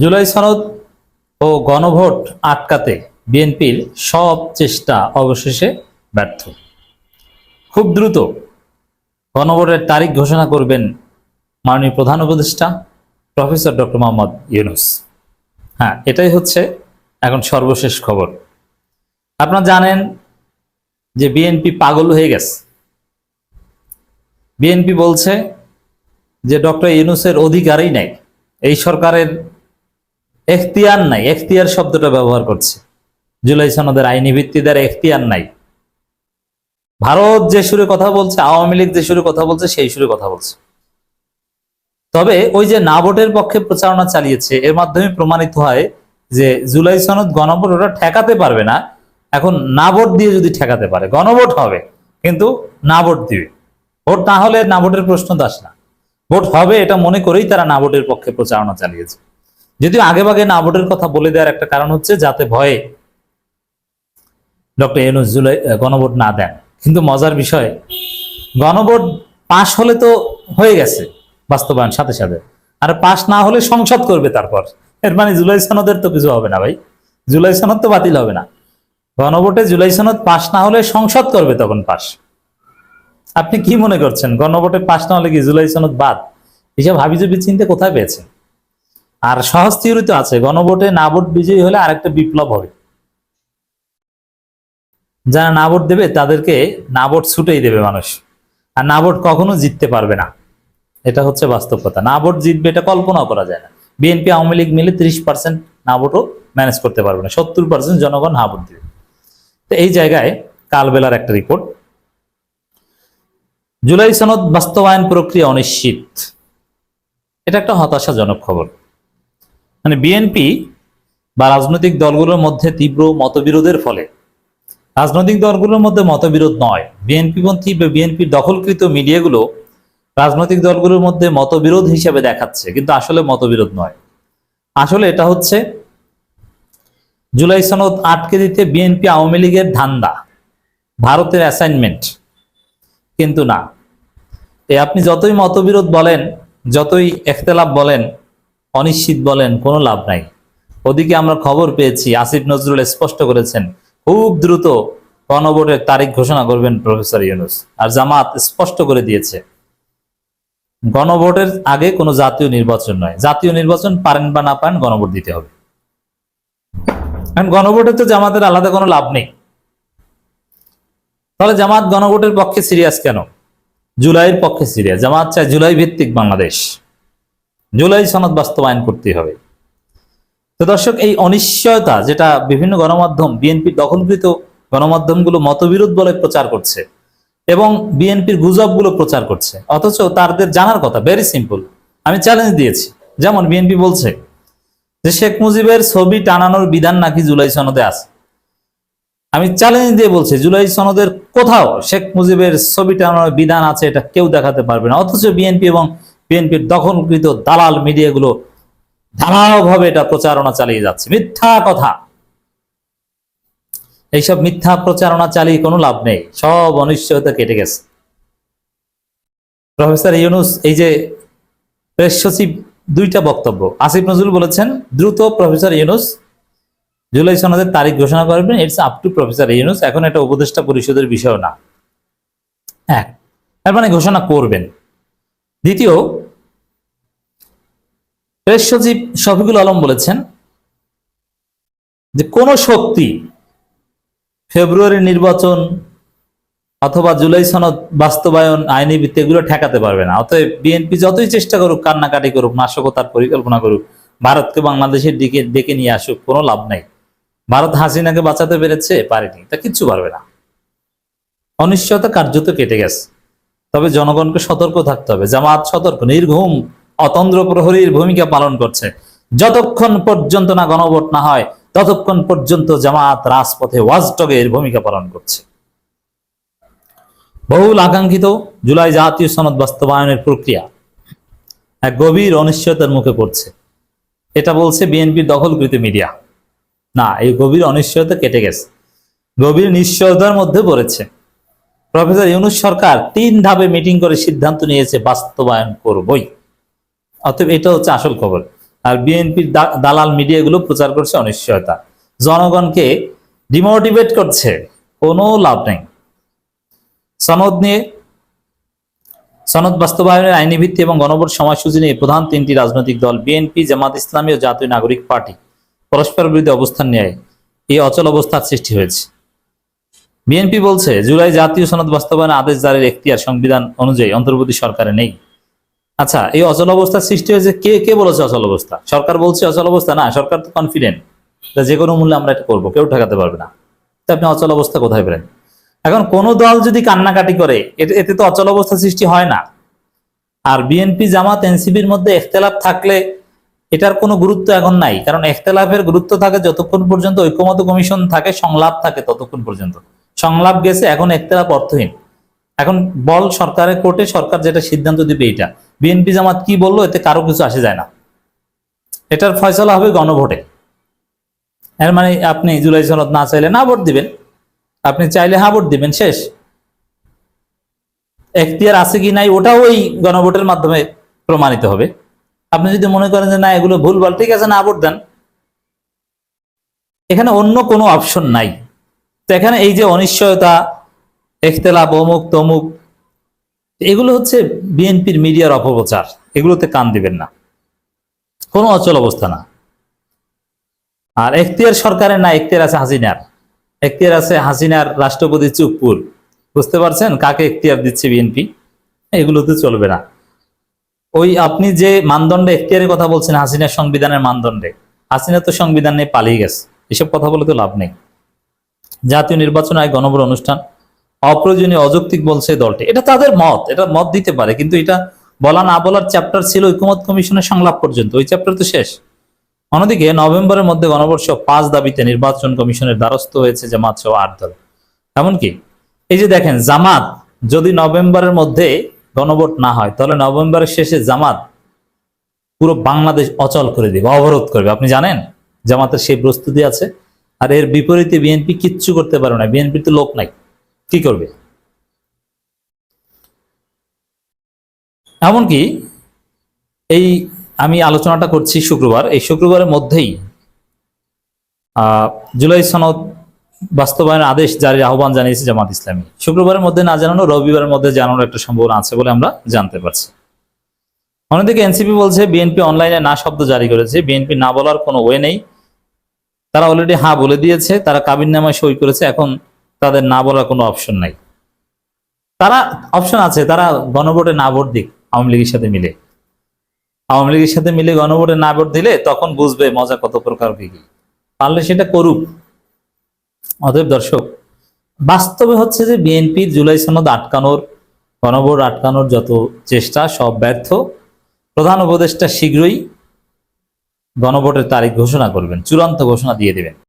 জুলাই সনদ ও গণভোট আটকাতে বিএনপির সব চেষ্টা অবশেষে ব্যর্থ। খুব দ্রুত গণভোটের তারিখ ঘোষণা করবেন মাননীয় প্রধান উপদেষ্টা প্রফেসর ডক্টর মোহাম্মদ ইউনুস। হ্যাঁ এটাই হচ্ছে এখন সর্বশেষ খবর। আপনারা জানেন যে বিএনপি পাগল হয়ে গেছে। বিএনপি বলছে যে ডক্টর ইউনুসের অধিকারই নাই। এই সরকারের এখতিয়ার নাই, এখতিয়ার শব্দটা ব্যবহার করছে। জুলাই সনদের আইনি ভিত্তিদের এখতিয়ার নাই। ভারত যে সুরে কথা বলছে, আওয়ামী লীগ যে সুরে কথা বলছে, সেই সুরে কথা বলছে। তবে ওই যে না ভোটের পক্ষে প্রচারণা চালিয়েছে, এর মাধ্যমে প্রমাণিত হয় যে জুলাই সনদ গণভোট ওটা ঠেকাতে পারবে না। এখন না ভোট দিয়ে যদি ঠেকাতে পারে, গণভোট হবে, কিন্তু না ভোট দিবে। ভোট না হলে না ভোটের প্রশ্ন আসে না। ভোট হবে এটা মনে করেই তারা না ভোটের পক্ষে প্রচারণা চালিয়েছে। যদিও আগে ভাগে না ভোটের কথা বলে দেওয়ার একটা কারণ হচ্ছে যাতে ভয়ে ডক্টর এনুস জুলাই গণভোট না দেন। কিন্তু মজার বিষয়, গণভোট পাশ হলে তো হয়ে গেছে বাস্তবায়ন সাথে সাথে। আর পাশ না হলে সংসদ করবে তারপর। এর মানে জুলাই সনদের তো কিছু হবে না ভাই। জুলাই সনদ তো বাতিল হবে না। গণভোটে জুলাই সনদ পাশ না হলে সংসদ করবে তখন পাশ। আপনি কি মনে করছেন? গণভোটে পাশ না হলে কি জুলাই সনদ বাদ? এসব হাবিজবি চিনতে কোথায় পেয়েছেন? আর সহজ থিওরি তো আছে, গণভোটে না ভোট বিজয়ী হলে আরেকটা বিপ্লব হবে। যারা না ভোট দেবে, তাদেরকে না ভোট ছুটেই দেবে মানুষ। আর না ভোট কখনো জিততে পারবে না। এটা হচ্ছে বাস্তবতা না ভোট জিতবে এটা কল্পনাও করা যায় না। বিএনপি, আওয়ামী লীগ মিলে ত্রিশ পার্সেন্ট না ভোটও ম্যানেজ করতে পারবে না। সত্তর পার্সেন্ট জনগণ না ভোট দেবে। তো এই জায়গায় কালবেলার একটা রিপোর্ট জুলাই সনদ বাস্তবায়ন প্রক্রিয়া অনিশ্চিত। এটা একটা হতাশাজনক খবর। মানে বিএনপি বা রাজনৈতিক দলগুলোর মধ্যে তীব্র মতবিরোধের ফলে। রাজনৈতিক দলগুলোর মধ্যে মতবিরোধ নয়। বিএনপি বিএনপিপন্থী বা বিএনপির দখলকৃত মিডিয়াগুলো রাজনৈতিক দলগুলোর মধ্যে মতবিরোধ হিসেবে দেখাচ্ছে, কিন্তু আসলে মতবিরোধ নয়। আসলে এটা হচ্ছে জুলাই সনদ আটকে দিতে বিএনপি আওয়ামী লীগের ধান্দা, ভারতের অ্যাসাইনমেন্ট কিন্তু না, এ আপনি যতই মতবিরোধ বলেন, যতই একতেলাপ বলেন অনিশ্চিত বলেন, কোনো লাভ নাই। ওদিকে আমরা খবর পেয়েছি, আসিফ নজরুল স্পষ্ট করেছেন, খুব দ্রুত গণভোটের তারিখ ঘোষণা করবেন প্রফেসর ইউনুস। আর জামাত স্পষ্ট করে দিয়েছে, গণভোটের আগে কোনো জাতীয় নির্বাচন নয়। জাতীয় নির্বাচন পারেন বা না পারেন, গণভোট দিতে হবে। গণভোটে তো জামাতের আলাদা কোনো লাভ নেই। তাহলে জামাত গণভোটের পক্ষে সিরিয়াস কেন? জুলাইয়ের পক্ষে সিরিয়াস জামাত চায় জুলাই ভিত্তিক বাংলাদেশ। জুলাই সনদ বাস্তবায়ন করতে হবে। তো দর্শক, এই অনিশ্চয়তা যেটা বিভিন্ন গণমাধ্যম বিএনপির দখলকৃত গণমাধ্যমগুলো মতবিরোধ বলে প্রচার করছে এবং বিএনপির গুজবগুলো প্রচার করছে, অথচ তাদের জানার কথা ভেরি সিম্পল আমি চ্যালেঞ্জ দিয়েছি। যেমন বিএনপি বলছে যে শেখ মুজিবের ছবি টানানোর বিধান নাকি জুলাই সনদে আছে। আমি চ্যালেঞ্জ দিয়ে বলছি, জুলাই সনদের কোথাও শেখ মুজিবের ছবি টানানোর বিধান আছে এটা কেউ দেখাতে পারবে না, অথচ বিএনপি এবং বিএনপির দখলকৃত দালাল মিডিয়াগুলো ধারাভাবে এটা প্রচারণা চালিয়ে যাচ্ছে। মিথ্যা কথা। এইসব মিথ্যা প্রচারণা চালিয়ে কোনো লাভ নেই। সব অনিশ্চয়তা কেটে গেছে। প্রফেসর ইউনুস, এই যে প্রেস সচিব দুইটা বক্তব্য। আসিফ নজরুল বলেছেন, দ্রুত প্রফেসর ইউনুস জুলাই সনদের তারিখ ঘোষণা করবেন। It's up to professor Yunus. এখন এটা উপদেষ্টা পরিষদের বিষয় না। হ্যাঁ তার মানে ঘোষণা করবেন। দ্বিতীয় প্রেস সচিব শফিকুল আলম বলেছেন যে কোন শক্তি ফেব্রুয়ারি নির্বাচন অথবা জুলাই সনদ বাস্তবায়ন, আইনি ভিত্তি এগুলো ঠেকাতে পারবে না। অতএব বিএনপি যতই চেষ্টা করুক, কান্নাকাটি করুক, নাশকতার পরিকল্পনা করুক, ভারতকে বাংলাদেশের দিকে ডেকে নিয়ে আসুক, কোনো লাভ নাই। ভারত হাসিনাকে বাঁচাতে পেরেছে, পারেনি। তা কিচ্ছু পারবে না। অনিশ্চয়তা কার্যত কেটে গেছে। তবে জনগণকে সতর্ক থাকতে হবে। জামাত সতর্ক, নির্ঘুম অতন্দ্র প্রহরীর ভূমিকা পালন করছে। যতক্ষণ পর্যন্ত না গণভোট না হয়, ততক্ষণ পর্যন্ত জামাত রাজপথে ওয়াজটগের ভূমিকা পালন করছে। বহুল আকাঙ্ক্ষিত জুলাই জাতীয় সনদ বাস্তবায়নের প্রক্রিয়া এক গভীর অনিশ্চয়তার মুখে পড়ছে। এটা বলছে বিএনপির দখলকৃত মিডিয়া। না, এই গভীর অনিশ্চয়তা কেটে গেছে। গভীর নিশ্চয়তার মধ্যে পড়েছে। প্রফেসর ইউনুস সরকার তিন ধাপে মিটিং করে সিদ্ধান্ত নিয়েছে, বাস্তবায়ন করবই। অতএব এটা হচ্ছে আসল খবর। আর বিএনপির দালাল মিডিয়াগুলো প্রচার করছে অনিশ্চয়তা। জনগণকে ডিমোটিভেট করছে, কোনো লাভ নেই। সনদ নিয়ে, সনদ বাস্তবায়নের আইনি ভিত্তি এবং গণভোট সময়সূচি নিয়ে প্রধান তিনটি রাজনৈতিক দল, বিএনপি, জামাত ইসলামী ও জাতীয় নাগরিক পার্টি পরস্পর বিরুদ্ধে অবস্থান নেয়। এই অচল অবস্থার সৃষ্টি হয়েছে। বিএনপি বলছে, জুলাই জাতীয় সনদ বাস্তবায়নের আদেশ জারির এখতিয়ার সংবিধান অনুযায়ী অন্তর্বর্তী সরকারে নেই। আচ্ছা এই অচল অবস্থার সৃষ্টি হয়েছে কে কে বলেছে অচল অবস্থা? সরকার বলছে অচল অবস্থা না, সরকার তো কনফিডেন্ট যে কোনো মূল্যে আমরা এটা করব, কেউ ঠেকাতে পারবে না। তো আপনি অচল অবস্থা কোথায় পেলেন? এখন কোন দল যদি কান্নাকাটি করে, এতে- তো অচল অবস্থা সৃষ্টি হয় না। আর বিএনপি, জামাত এনসিবির মধ্যে এখতেলাফ থাকলে এটার কোনো গুরুত্ব এখন নাই। কারণ এখতেলাফের গুরুত্ব থাকে যতক্ষণ পর্যন্ত ঐক্যমত কমিশন থাকে, সংলাপ থাকে ততক্ষণ পর্যন্ত। সংলাপ গেছে, এখন এখতেলাফ অর্থহীন। এখন বল সরকারের কোর্টে, সরকার যেটা সিদ্ধান্ত দিবে এটা বিএনপি জামাত কি বলল, এতে কারও কিছু আসে যায় না। এটার ফয়সলা হবে গণভোটে। এর মানে আপনি জুলাই সনদ না চাইলে না ভোট দিবেন। আপনি চাইলে হ্যাঁ ভোট দিবেন, শেষ। এখতিয়ার আছে কি নাই, ওটাও ওই গণভোটের মাধ্যমে প্রমাণিত হবে। আপনি যদি মনে করেন যে না, এগুলো ভুলভাল ঠিক আছে, না ভোট দেন। এখানে অন্য কোনো অপশন নাই। তো এখানে এই যে অনিশ্চয়তা, এখতেলাপ, অমুক তমুক, এগুলো হচ্ছে বিএনপির মিডিয়ার অপপ্রচার। এগুলোতে কান দিবেন না। কোনো অচল অবস্থা না। আর এখতিয়ার সরকারের না, এখতিয়ার আছে হাসিনার। এখতিয়ার আছে হাসিনার রাষ্ট্রপতি চুপপুর বুঝতে পারছেন? কাকে এখতিয়ার দিচ্ছে বিএনপি? এগুলোতে চলবে না। ওই আপনি যে মানদণ্ডে এখতিয়ারের কথা বলছেন, হাসিনার সংবিধানের মানদণ্ডে, হাসিনা তো সংবিধান নিয়ে পালিয়ে গেছে। এসব কথা বলে তো লাভ নেই। জাতীয় নির্বাচন আয় গণভোট অনুষ্ঠান। অপ্রয়োজনীয় অযৌক্তিক বলছে দলটি। এটা তাদের মত, এটা মত দিতে পারে, কিন্তু এটা বলা না বলার চ্যাপ্টার ছিল ঐকমত কমিশনের সংলাপ পর্যন্ত। ওই চ্যাপ্টার তো শেষ। অন্যদিকে নভেম্বরের মধ্যে সহ পাঁচ দাবিতে নির্বাচন কমিশনের দ্বারস্থ হয়েছে জামাত সহ আট দল। এমনকি এই যে দেখেন, জামাত যদি নভেম্বরের মধ্যে গণভোট না হয়, তাহলে নভেম্বরের শেষে জামাত পুরো বাংলাদেশ অচল করে দিবে, অবরোধ করবে। আপনি জানেন, জামাতের সেই প্রস্তুতি আছে। আর এর বিপরীতে বিএনপি কিচ্ছু করতে পারবে না। বিএনপির তো লোক নাই। কি করবে? এমনকি এই আমি আলোচনাটা করছি শুক্রবার, এই শুক্রবারের মধ্যেই জুলাই সনদ বাস্তবায়নের আদেশ জারির আহ্বান জানিয়েছে জামাত ইসলামী। শুক্রবারের মধ্যে না জানানো, রবিবারের মধ্যে জানানোর একটা সম্ভাবনা আছে বলে আমরা জানতে পারছি। অন্যদিকে এনসিপি বলছে, বিএনপি অনলাইনে না শব্দ জারি করেছে। বিএনপি না বলার কোনো ওয়ে নেই। তারা অলরেডি হা বলে দিয়েছে, তারা কাবিন নামায় সই করেছে, এখন তাদের না বলার কোনো অপশন নাই। তারা অপশন আছে, তারা গণভোটে না ভোট দিক, আওয়ামী লীগের সাথে মিলে। আওয়ামী লীগের সাথে মিলে গণভোটে না ভোট দিলে তখন বুঝবে মজা কত প্রকার কি কি। পারলে সেটা করুক। অতএব দর্শক, বাস্তবে হচ্ছে যে বিএনপি জুলাই সনদ আটকানোর, গণভোট আটকানোর যত চেষ্টা, সব ব্যর্থ। প্রধান উপদেষ্টা শীঘ্রই গণভোটের তারিখ ঘোষণা করবেন চূড়ান্ত ঘোষণা দিয়ে দেবেন।